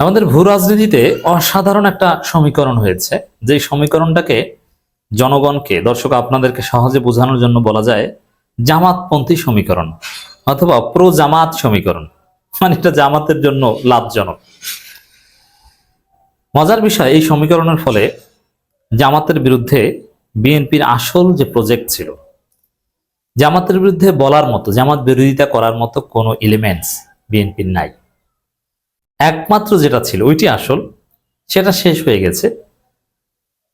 আমাদের ভূ রাজনীতিতে অসাধারণ একটা সমীকরণ হয়েছে। যে সমীকরণটাকে জনগণকে, দর্শক আপনাদেরকে সহজে বোঝানোর জন্য বলা যায় জামাতপন্থী সমীকরণ অথবা প্রো জামাত সমীকরণ। মানে এটা জামাতের জন্য লাভজনক। মজার বিষয়, এই সমীকরণের ফলে জামাতের বিরুদ্ধে বিএনপির আসল যে প্রজেক্ট ছিল, জামাতের বিরুদ্ধে বলার মতো, জামাত বিরোধিতা করার মতো কোনো এলিমেন্টস বিএনপির নাই। একমাত্র যেটা ছিল, ওইটি আসল, সেটা শেষ হয়ে গেছে।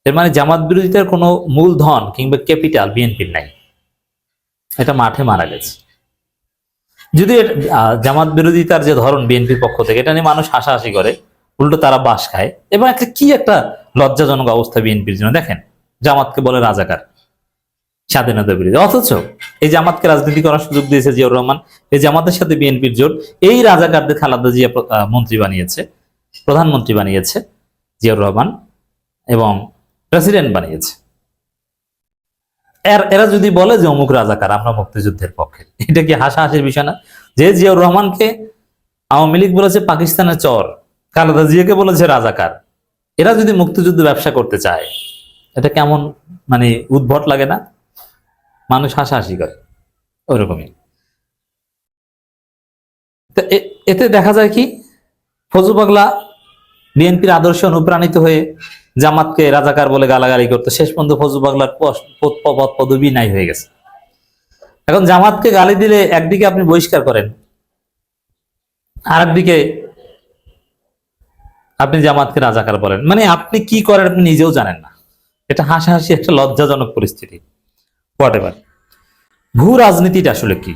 এর মানে জামাত বিরোধিতার কোনো মূলধন কিংবা ক্যাপিটাল বিএনপির নাই। এটা মাঠে মারা গেছে। যদি জামাত বিরোধিতার যে ধরন বিএনপির পক্ষ থেকে, এটা নিয়ে মানুষ হাসাহাসি করে, উল্টো তারা বাস খায়। এবং একটা কি একটা লজ্জাজনক অবস্থা বিএনপির জন্য? দেখেন, জামাতকে বলে রাজাকার। স্বাধীনতা বিরোধী অথচ এই জামাতকে রাজনীতি করার সুযোগ দিয়েছে জিয়াউর রহমান, এই জামাতের সাথে বিএনপির জোট, এই রাজাকারদের খালাদা জিয়া মন্ত্রী বানিয়েছে, প্রধানমন্ত্রী বানিয়েছে জিয়াউর রহমান এবং প্রেসিডেন্ট বানিয়েছে। এর যদি বলে যে অমুক রাজাকার, আমরা মুক্তিযুদ্ধের পক্ষে, এটা কি হাসাহাসির বিষয় না? যে জিয়াউর রহমানকে আওয়ামী লীগ বলেছে পাকিস্তানের চর, খালেদা জিয়াকে বলেছে রাজাকার, এরা যদি মুক্তিযুদ্ধ ব্যবসা করতে চায়, এটা কেমন মানে উদ্ভট লাগে না? মানুষ হাসাহাসি করে ওইরকমই তো এতে দেখা যায় কি ফজু পাগলা বিএনপির আদর্শে অনুপ্রাণিত হয়ে জামাতকে রাজাকার বলে গালাগালি করতো, শেষ পর্যন্ত ফজু পাগলার পদ পদবি নাই হয়ে গেছে। এখন জামাতকে গালি দিলে একদিকে আপনি বহিষ্কার করেন আর একদিকে আপনি জামাতকে রাজাকার বলেন। মানে আপনি কি করেন আপনি নিজেও জানেন না। এটা হাসাহাসি একটা লজ্জাজনক পরিস্থিতি। হোয়াট এভার ভূ রাজনীতিটা আসলে কি?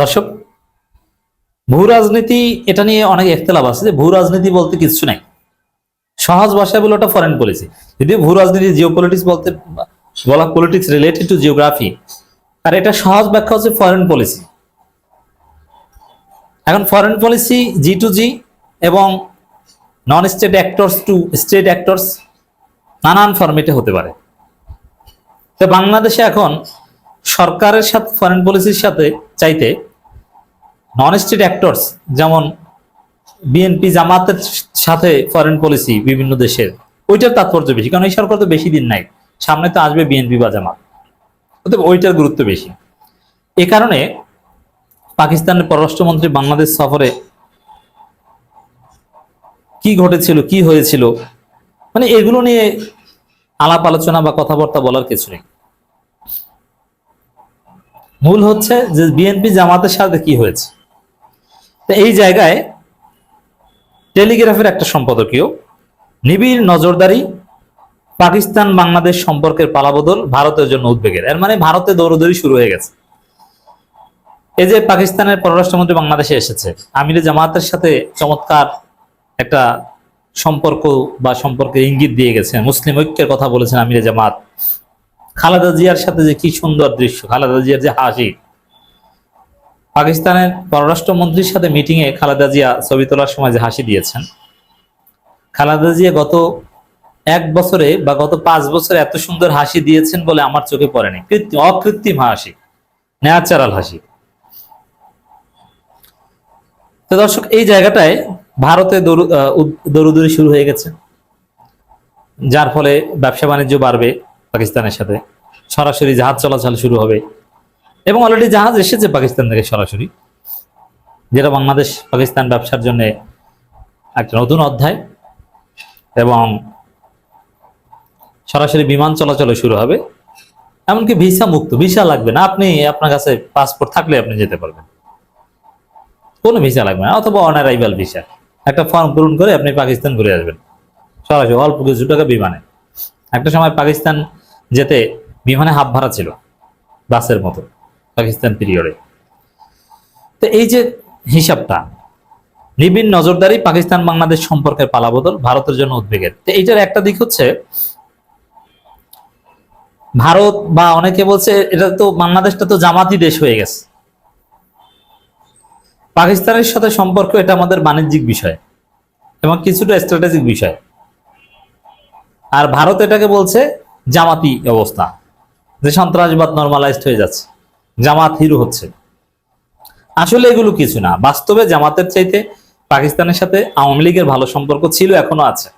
দর্শক ভূ রাজনীতি এটা নিয়ে অনেক একতলাপ আছে যে ভূ রাজনীতি বলতে কিছু নাই। সহজ ভাষায় বলে ওটা ফরেন পলিসি যদিও ভূ রাজনীতি জিও পলিটিক্স বলতে, বলা পলিটিক্স রিলেটেড টু জিওগ্রাফি আর এটা সহজ ব্যাখ্যা হচ্ছে ফরেন পলিসি এখন foreign policy G two G এবং non state actors to state actors নানান ফরমেটে হতে পারে। তো বাংলাদেশে এখন সরকারের সাথে ফরেন পলিসির সাথে চাইতে নন স্টেট অ্যাক্টরস যেমন বিএনপি জামাতের সাথে ফরেন পলিসি বিভিন্ন দেশের, ওইটার তাৎপর্য বেশি। কারণ এই সরকার তো বেশি দিন নাই। সামনে তো আসবে বিএনপি বা জামাত। অতএব ওইটার গুরুত্ব বেশি। এ কারণে পাকিস্তানের পররাষ্ট্রমন্ত্রী বাংলাদেশ সফরে কি ঘটেছিল, কি হয়েছিল মানে এগুলো নিয়ে আলাপ আলোচনা বা কথাবার্তা বলার কিছু নেই। মূল হচ্ছে যে বিএনপি জামাতের সাথে কি হয়েছে। তো এই জায়গায় টেলিগ্রাফের একটা সম্পাদকীয়, নিবিড় নজরদারি, পাকিস্তান বাংলাদেশ সম্পর্কের পালাবদল ভারতের জন্য উদ্বেগের। এর মানে ভারতে দৌড়দৌড়ি শুরু হয়ে গেছে। এই যে পাকিস্তানের পররাষ্ট্রমন্ত্রী বাংলাদেশে এসেছে, আমিরে জামাতের সাথে চমৎকার একটা সম্পর্ক বা সম্পর্কের ইঙ্গিত দিয়ে গেছেন। মুসলিম ঐক্যের কথা বলেছেন আমিরে জামাত। খালেদা জিয়ার সাথে যে কি সুন্দর দৃশ্য, খালেদা জিয়ার যে হাসি। পাকিস্তানের পররাষ্ট্রমন্ত্রীর সাথে মিটিং এ খালেদা জিয়া ছবি তোলার সময় যে হাসি দিয়েছেন। খালেদা জিয়া গত এক বছরে বা গত পাঁচ বছরে এত সুন্দর হাসি দিয়েছেন বলে আমার চোখে পড়েনি। কৃত্রিম, অকৃত্রিম হাসি, ন্যাচারাল হাসি। তো দর্শক, এই জায়গাটায় ভারতে দৌড়দৌড়ি শুরু হয়ে গেছে। যার ফলে ব্যবসা বাণিজ্য বাড়বে পাকিস্তানের সাথে। সরাসরি জাহাজ চলাচল শুরু হবে। এবং অলরেডি জাহাজ এসেছে পাকিস্তান থেকে সরাসরি। যেটা বাংলাদেশ, পাকিস্তান ব্যবসার জন্য একটা নতুন অধ্যায়। এবং সরাসরি বিমান চলাচল শুরু হবে। এমনকি ভিসা মুক্ত, ভিসা লাগবে না। আপনি আপনার কাছে পাসপোর্ট থাকলে আপনি যেতে পারবেন। কোনো ভিসা লাগবে না, অথবা অন অ্যারাইভাল ভিসা একটা ফর্ম পূরণ করে আপনি পাকিস্তান ঘুরে আসবেন। সরাসরি অল্প কিছু টাকা বিমানে। একটা সময় পাকিস্তান যেতে বিমানে হাফ ভাড়া ছিল, বাসের মতো, পাকিস্তান পিরিয়ডে তো এই যে হিসাবটা, নিবিড় নজরদারি পাকিস্তান বাংলাদেশ সম্পর্কের পালাবদল, ভারতের জন্য উদ্বেগের। তো এইটার একটা দিক হচ্ছে, ভারত বা অনেকে বলছে, এটা তো বাংলাদেশটা তো জামাতি দেশ হয়ে গেছে। পাকিস্তানের সাথে সম্পর্ক এটা আমাদের বাণিজ্যিক বিষয় এবং কিছুটা স্ট্র্যাটেজিক বিষয়। আর ভারত এটাকে বলছে জামাতি অবস্থা, যে সন্ত্রাসবাদ নর্মালাইজড হয়ে যাচ্ছে, জামাত হিরো হচ্ছে। আসলে এগুলো কিছু না, বাস্তবে জামাতের চাইতে পাকিস্তানের সাথে আওয়ামী লীগের ভালো সম্পর্ক ছিল, এখনও আছে।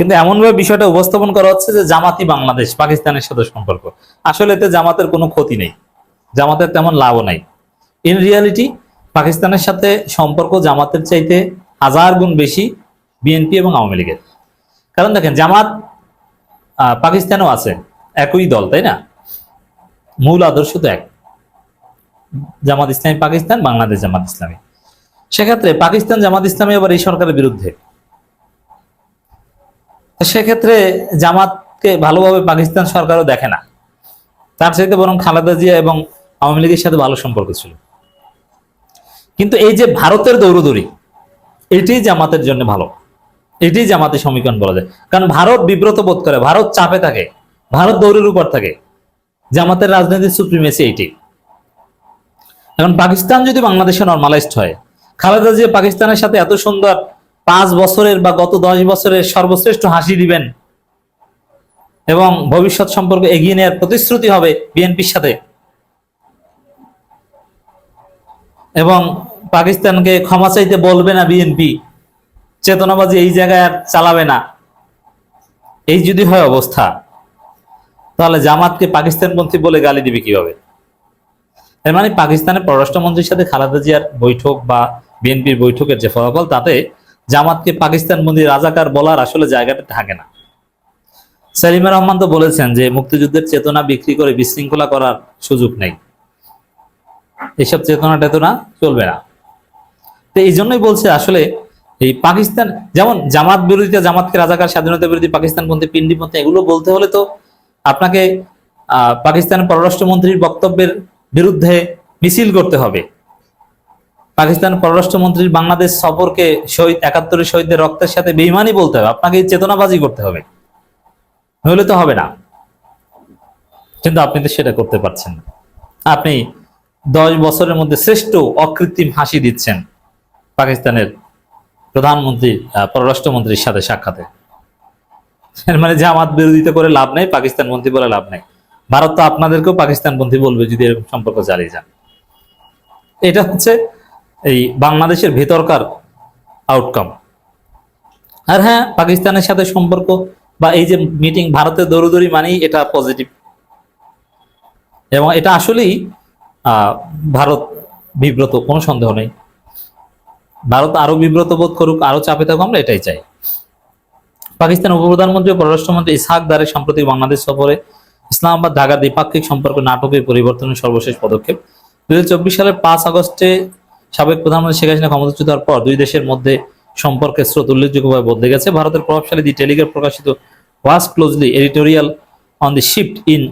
কিন্তু এমনভাবে বিষয়টা উপস্থাপন করা হচ্ছে যে জামাতি বাংলাদেশ, পাকিস্তানের সাথে সম্পর্ক। আসলে এতে জামাতের কোনো ক্ষতি নেই, জামাতের তেমন লাভও নাই। ইন রিয়ালিটি পাকিস্তানের সাথে সম্পর্ক জামাতের চাইতে হাজার গুণ বেশি বিএনপি এবং আওয়ামী লীগের। কারণ দেখেন, জামাত পাকিস্তানেও আছে, একই দল, তাই না? মূল আদর্শ তো এক। জামাত ইসলামী পাকিস্তান, বাংলাদেশ জামাত ইসলামী। সেক্ষেত্রে পাকিস্তান জামাত ইসলামী আবার এই সরকারের বিরুদ্ধে। সেক্ষেত্রে জামাতকে ভালোভাবে পাকিস্তান সরকারও দেখে না। তার চাইতে বরং খালেদা জিয়া এবং আওয়ামী লীগের সাথে ভালো সম্পর্ক ছিল। কিন্তু এই যে ভারতের দৌড়দৌড়ি, এটি জামাতের জন্য ভালো। এটি জামাতের সমীকরণ বলা যায়। কারণ ভারত বিব্রত বোধ করে, ভারত চাপে থাকে, ভারত দৌড়ের উপর থাকে। জামাতের রাজনীতির সুপ্রিমেসি এইটি। এখন পাকিস্তান যদি বাংলাদেশে নর্মালাইজড হয়, খালেদা জিয়া পাকিস্তানের সাথে এত সুন্দর পাঁচ বছরের বা গত দশ বছরের সর্বশ্রেষ্ঠ হাসি দিবেন এবং ভবিষ্যৎ সম্পর্ক এগিয়ে নেওয়ার প্রতিশ্রুতি হবে বিএনপির সাথে। এবং পাকিস্তানকে ক্ষমা চাইতে বলবে না বিএনপি চেতনাবাজি এই জায়গায় আর চালাবে না। এই যদি হয় অবস্থা, তাহলে জামাতকে পাকিস্তানপন্থী বলে গালি দিবে কীভাবে? এর মানে পাকিস্তানের পররাষ্ট্রমন্ত্রীর সাথে খালেদা জিয়ার বৈঠক বা বিএনপির বৈঠকের যে ফলাফল, তাতে জামাতকে পাকিস্তানবন্দি রাজাকার বলার আসলে জায়গাটা থাকে না। সেলিমা রহমান তো বলেছেন যে মুক্তিযুদ্ধের চেতনা বিক্রি করে বিশৃঙ্খলা করার সুযোগ নেই। এইসব চেতনা টেতনা চলবে না। তো এই জন্যই বলছে আসলে এই পাকিস্তান, যেমন জামাত বিরোধিতা জামাতকে রাজাকার, স্বাধীনতা বিরোধী পাকিস্তানপন্থী, পিন্ডিপন্থী, এগুলো বলতে হলে তো আপনাকে পাকিস্তানের পররাষ্ট্রমন্ত্রীর বক্তব্যের বিরুদ্ধে মিছিল করতে হবে। পাকিস্তান পররাষ্ট্রমন্ত্রীর বাংলাদেশ সফরকে শহীদ, একাত্তরের শহীদদের রক্তের সাথে বেইমানি বলতে হবে। আপনাকে চেতনাবাজি করতে হবে। নইলে তো হবে না। কিন্তু আপনি তো সেটা করতে পারছেন না। আপনি দশ বছরের মধ্যে শ্রেষ্ঠ অকৃত্রিম হাসি দিচ্ছেন। পাকিস্তানের প্রধানমন্ত্রী পররাষ্ট্রমন্ত্রীর সাথে সাক্ষাতে। মানে জামাত বিরোধিতা করে লাভ নেই, পাকিস্তান পন্থী বলে লাভ নেই। ভারত তো আপনাদেরকেও পাকিস্তান পন্থী বলবে যদি এরকম সম্পর্ক চালিয়ে যান। এটা হচ্ছে এই বাংলাদেশের ভেতরকার আউটকাম আর হ্যাঁ পাকিস্তানের সাথে সম্পর্ক বা এই যে মিটিং ভারতের দৌড়দৌড়ি মানেই এটা পজিটিভ এবং এটা আসলেই ভারত বিব্রত, কোনো সন্দেহ নেই। ভারত আরও বিব্রত বোধ করুক, আরও চাপে থাকুক, আমরা এটাই চাই। পাকিস্তান উপপ্রধানমন্ত্রী ও পররাষ্ট্রমন্ত্রী ইসহাক দারের সাম্প্রতিক বাংলাদেশ সফরে ইসলামাবাদ ঢাকা দ্বিপাক্ষিক সম্পর্ক নাটকের পরিবর্তনের সর্বশেষ পদক্ষেপ। দুই হাজার চব্বিশ সালের পাঁচ আগস্টে সাবেক প্রধানমন্ত্রী শেখ হাসিনা ক্ষমতাচ্যুত হওয়ার পর দুই দেশের মধ্যে সম্পর্কের স্রোত উল্লেখযোগ্যভাবে বদলে গেছে। ভারতের প্রভাবশালী দি টেলিগ্রাফ প্রকাশিত was closely editorial on the shift in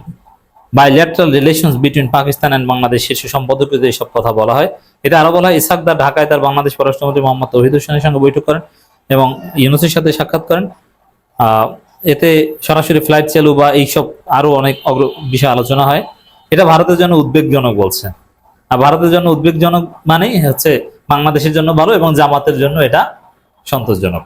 bilateral relations between Pakistan and Bangladesh শীর্ষ সম্পাদকীয়তে এইসব কথা বলা হয়, এটা আরও বলা হয় ইসাক দার ঢাকায় তার বাংলাদেশ পররাষ্ট্রমন্ত্রী মোহাম্মদ তহিদ হোসেনের সঙ্গে বৈঠক করেন এবং ইউনুসের সাথে সাক্ষাৎ করেন। এতে সরাসরি ফ্লাইট চালু বা এইসব আরও অনেক অগ্র বিষয় আলোচনা হয়। এটা ভারতের জন্য উদ্বেগজনক বলছে। আর ভারতের জন্য উদ্বেগজনক মানেই হচ্ছে বাংলাদেশের জন্য ভালো এবং জামাতের জন্য এটা সন্তোষজনক।